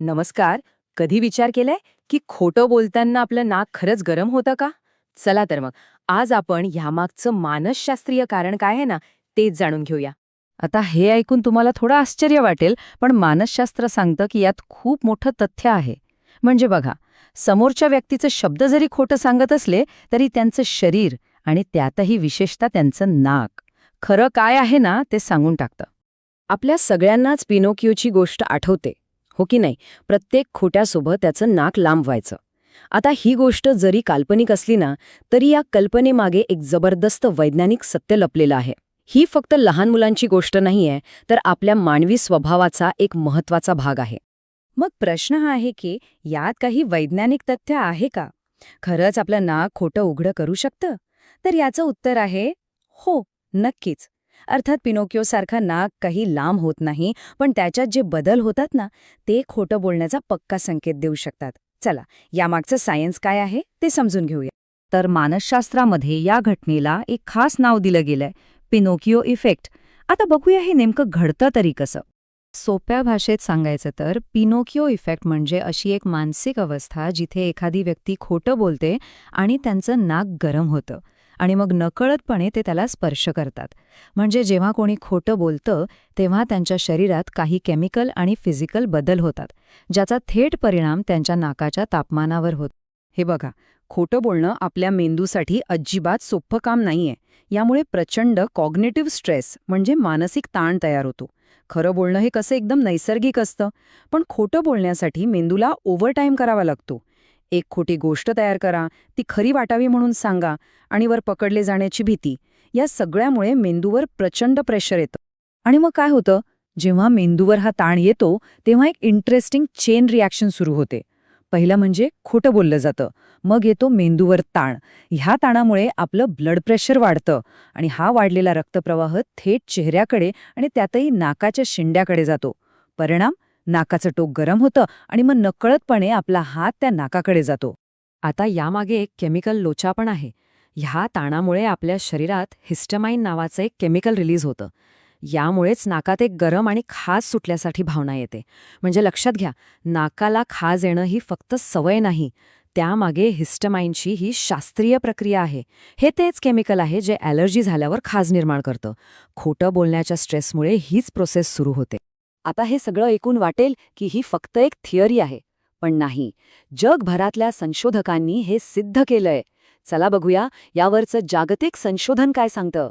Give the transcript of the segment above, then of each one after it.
नमस्कार. कधी विचार केलाय की खोटं बोलताना आपलं नाक खरंच गरम होतं का? चला तर मग. आज आपण ह्यामागचं मानसशास्त्रीय कारण काय आहे ना तेच जाणून घेऊया. आता हे ऐकून तुम्हाला थोडं आश्चर्य वाटेल पण मानसशास्त्र सांगतं की यात खूप मोठं तथ्य आहे. म्हणजे बघा समोरच्या व्यक्तीचं शब्द जरी खोटं सांगत असले तरी त्यांचं शरीर आणि त्यातही विशेषतः त्यांचं नाक खरं काय आहे ना ते सांगून टाकतं. आपल्या सगळ्यांनाच पिनोकिओची गोष्ट आठवते. हो की नाही? प्रत्येक खोट्यासोबत त्याचं नाक लांब व्हायचं आता ही गोष्ट जरी काल्पनिक असली ना तरी या कल्पनेमागे एक जबरदस्त वैज्ञानिक सत्य लपलेलं आहे. ही फक्त लहान मुलांची गोष्ट नाहीये तर आपल्या मानवी स्वभावाचा एक महत्त्वाचा भाग आहे. मग प्रश्न हा आहे की यात काही वैज्ञानिक तथ्य आहे का? खरंच आपलं नाक खोटं उघडं करू शकतं? तर याचं उत्तर आहे हो नक्कीच. अर्थात पिनोकिओसारखा नाक काही लांब होत नाही पण त्याच्यात जे बदल होतात ना ते खोटं बोलण्याचा पक्का संकेत देऊ शकतात. चला यामागचं सायन्स काय आहे ते समजून घेऊया. तर मानसशास्त्रामध्ये या घटनेला एक खास नाव दिलं गेलंय पिनोकिओ इफेक्ट. आता बघूया हे नेमकं घडतं तरी कसं. सोप्या भाषेत सांगायचं तर पिनोकिओ इफेक्ट म्हणजे अशी एक मानसिक अवस्था जिथे एखादी व्यक्ती खोटं बोलते आणि त्यांचं नाक गरम होतं. आणि मग नकळतपणे ते त्याला स्पर्श करतात. म्हणजे जेव्हा कोणी खोटं बोलतं तेव्हा त्यांच्या शरीरात काही केमिकल आणि फिजिकल बदल होतात ज्याचा थेट परिणाम त्यांच्या नाकाच्या तापमानावर होत. हे बघा खोटं बोलणं आपल्या मेंदूसाठी अजिबात सोपं काम नाहीये. यामुळे प्रचंड कॉग्नेटिव्ह स्ट्रेस म्हणजे मानसिक ताण तयार होतो. खरं बोलणं हे कसं एकदम नैसर्गिक असतं? पण खोटं बोलण्यासाठी मेंदूला ओव्हरटाईम करावा लागतो. एक खोटी गोष्ट तयार करा ती खरी वाटावी म्हणून सांगा आणि वर पकडले जाण्याची भीती. या सगळ्यामुळे मेंदूवर प्रचंड प्रेशर येतं. आणि मग काय होतं? जेव्हा मेंदूवर हा ताण येतो तेव्हा एक इंटरेस्टिंग चेन रिॲक्शन सुरू होते. पहिलं म्हणजे खोटं बोललं जातं. मग येतो मेंदूवर ताण. ह्या ताणामुळे आपलं ब्लड प्रेशर वाढतं आणि हा वाढलेला रक्तप्रवाह थेट चेहऱ्याकडे आणि त्यातही नाकाच्या शिंड्याकडे जातो. परिणाम? नाकाचं टोक गरम होतं आणि मग नकळतपणे आपला हात त्या नाकाकडे जातो. आता यामागे एक केमिकल लोचा पण आहे. ह्या ताणामुळे आपल्या शरीरात हिस्टमाइन नावाचं एक केमिकल रिलीज होतं. यामुळेच नाकात एक गरम आणि खाज सुटल्यासाठी भावना येते. म्हणजे लक्षात घ्या नाकाला खाज येणं ही फक्त सवय नाही त्यामागे हिस्टमाइनची ही शास्त्रीय प्रक्रिया आहे. हे तेच केमिकल आहे जे ॲलर्जी झाल्यावर खाज निर्माण करतं. खोटं बोलण्याच्या स्ट्रेसमुळे हीच प्रोसेस सुरू होते. आता हे सगळं ऐकून वाटेल की ही फक्त एक थिअरी आहे. पण नाही जगभरातल्या संशोधकांनी हे सिद्ध केलंय. चला बघूया यावरचं जागतिक संशोधन काय सांगतं?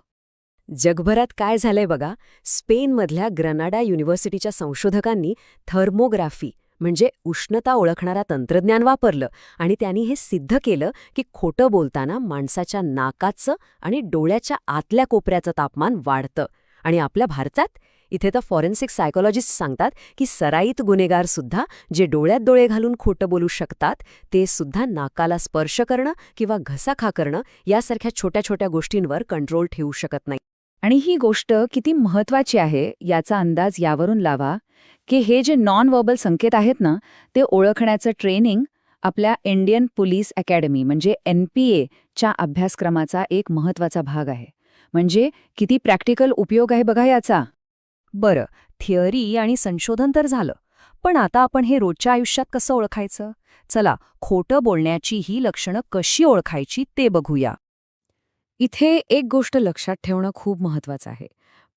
जगभरात काय झालंय बघा स्पेनमधल्या ग्रनाडा युनिव्हर्सिटीच्या संशोधकांनी थर्मोग्राफी म्हणजे उष्णता ओळखणारा तंत्रज्ञान वापरलं आणि त्यांनी हे सिद्ध केलं की खोटं बोलताना माणसाच्या नाकाचं आणि डोळ्याच्या आतल्या कोपऱ्याचं तापमान वाढतं आणि आपल्या भारतात इथे तर फॉरेन्सिक सायकोलॉजिस्ट सांगतात की सराईत गुन्हेगार सुद्धा जे डोळ्यात डोळे घालून खोटं बोलू शकतात ते सुद्धा नाकाला स्पर्श करणं किंवा घसाखा करणं यासारख्या छोट्या छोट्या गोष्टींवर कंट्रोल ठेवू शकत नाही. आणि ही गोष्ट किती महत्वाची आहे याचा अंदाज यावरून लावा की हे जे नॉन वर्बल संकेत आहेत ना ते ओळखण्याचं ट्रेनिंग आपल्या इंडियन पोलीस अकॅडमी म्हणजे एन पी एच्या अभ्यासक्रमाचा एक महत्त्वाचा भाग आहे. म्हणजे किती प्रॅक्टिकल उपयोग आहे बघा याचा. बरं थिअरी आणि संशोधन तर झालं पण आता आपण हे रोजच्या आयुष्यात कसं ओळखायचं? चला खोटं बोलण्याची ही लक्षणं कशी ओळखायची ते बघूया. इथे एक गोष्ट लक्षात ठेवणं खूप महत्वाचं आहे.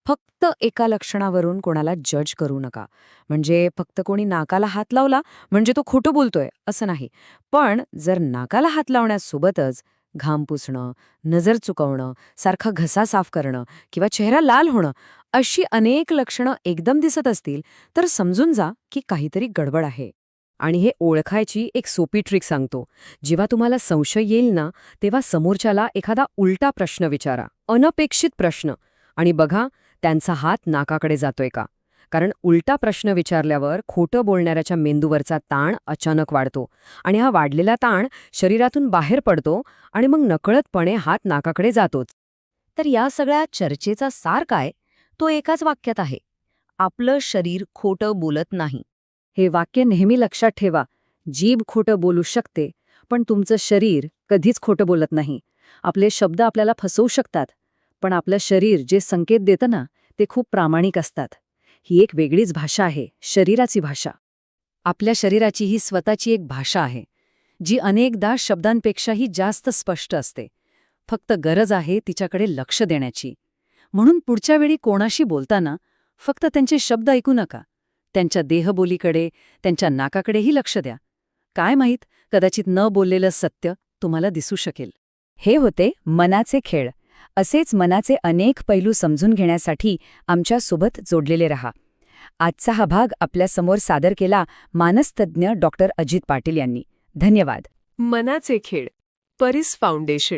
फक्त एका लक्षणावरून कोणाला जज करू नका. म्हणजे फक्त कोणी नाकाला हात लावला म्हणजे तो खोटं बोलतोय असं नाही. पण जर नाकाला हात लावण्यासोबतच घाम पुसणं नजर चुकवणं सारखा घसा साफ करणं किंवा चेहरा लाल होणं अशी अनेक लक्षणं एकदम दिसत असतील तर समजून जा की काहीतरी गडबड आहे. आणि हे ओळखायची एक सोपी ट्रिक सांगतो. जेव्हा तुम्हाला संशय येईल ना तेव्हा समोरच्याला एखादा उलटा प्रश्न विचारा. अनपेक्षित प्रश्न. आणि बघा त्यांचा हात नाकाकडे जातोय का? कारण उलटा प्रश्न विचारल्यावर खोटं बोलणाऱ्याच्या मेंदूवरचा ताण अचानक वाढतो. आणि हा वाढलेला ताण शरीरातून बाहेर पडतो आणि मग नकळतपणे हात नाकाकडे जातोच. तर या सगळ्या चर्चेचा सार काय? तो एकाच वाक्यात आहे. आपलं शरीर खोटं बोलत नाही. हे वाक्य नेहमी लक्षात ठेवा. जीभ खोटं बोलू शकते पण तुमचं शरीर कधीच खोटं बोलत नाही. आपले शब्द आपल्याला फसवू शकतात पण आपलं शरीर जे संकेत देतं ना ते खूप प्रामाणिक असतात. ही एक वेगळीच भाषा आहे शरीराची भाषा. आपल्या शरीराची ही स्वतःची एक भाषा आहे जी अनेकदा शब्दांपेक्षाही जास्त स्पष्ट असते. फक्त गरज आहे तिच्याकडे लक्ष देण्याची. म्हणून पुढच्या वेळी कोणाशी बोलताना फक्त त्यांचे शब्द ऐकू नका. त्यांच्या देहबोलीकडे त्यांच्या नाकाकडेही लक्ष द्या. काय माहीत कदाचित न बोललेलं सत्य तुम्हाला दिसू शकेल. हे होते मनाचे खेळ. असेच मनाचे अनेक पैलू समजून घेण्यासाठी आमच्यासोबत जोडलेले रहा. आजचा हा भाग आपल्यासमोर सादर केला मानसतज्ज्ञ डॉक्टर अजित पाटील यांनी. धन्यवाद. मनाचे खेळ. परिस फाउंडेशन.